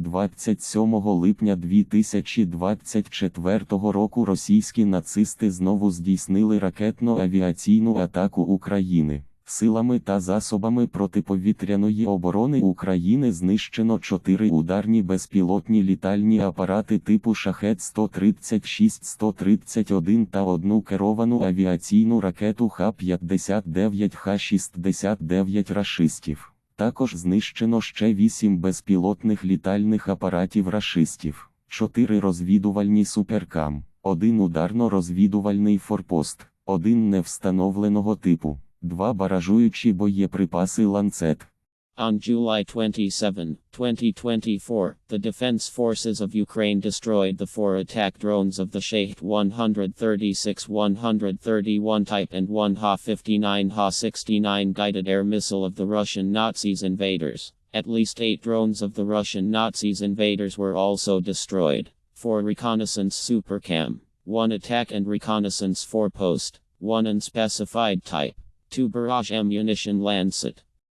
27 липня 2024 року російські нацисти знову здійснили ракетно-авіаційну атаку України. Силами та засобами протиповітряної оборони України знищено чотири ударні безпілотні літальні апарати типу Шахет 136 131 та одну керовану авіаційну ракету Х-59 Х-69 рашистів. Також знищено ще вісім безпілотних літальних апаратів рашистів, чотири розвідувальні суперкам, один ударно-розвідувальний форпост, один невстановленого типу, два баражуючі боєприпаси ланцет. On July 27, 2024, the Defense Forces of Ukraine destroyed the four attack drones of the Shahed 136 131 type and one Ha-59 Ha-69 guided air missile of the Russian Nazis invaders. At least eight drones of the Russian Nazis invaders were also destroyed. Four reconnaissance supercam, one attack and reconnaissance forepost, one unspecified type, two barrage ammunition lancet.